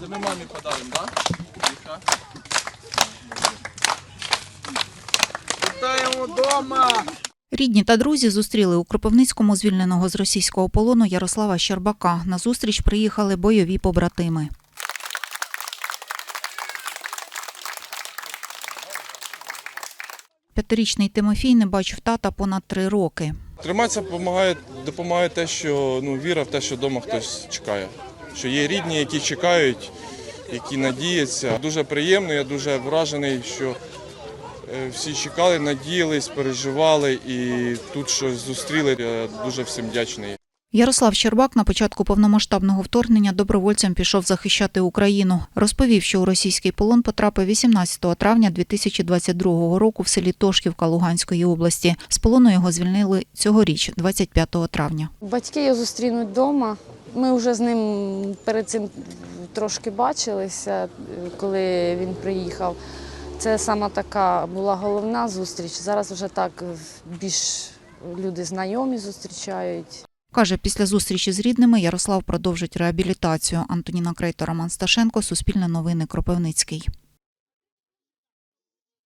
Це ми мамі подаримо, так? Да? Вітаємо вдома! Рідні та друзі зустріли у Кропивницькому звільненого з російського полону Ярослава Щербака. На зустріч приїхали бойові побратими. П'ятирічний Тимофій не бачив тата понад три роки. Триматися допомагає, допомагає те, що ну, віра в те, що вдома хтось чекає. Що є рідні, які чекають, які надіються. Дуже приємно, я дуже вражений, що е, всі чекали, надіялись, переживали і тут щось зустріли. Я дуже всім вдячний. Ярослав Щербак на початку повномасштабного вторгнення добровольцем пішов захищати Україну. Розповів, що у російський полон потрапив 18 травня 2022 року в селі Тошківка Луганської області. З полону його звільнили цьогоріч, 25 травня. Батьки його зустрінуть вдома. Ми вже з ним перед цим трошки бачилися, е, коли він приїхав. Це сама така була головна зустріч. Зараз вже так е, більш люди знайомі зустрічають. Каже, після зустрічі з рідними Ярослав продовжить реабілітацію. Антоніна Крейто, Роман Сташенко, Суспільне новини, Кропивницький.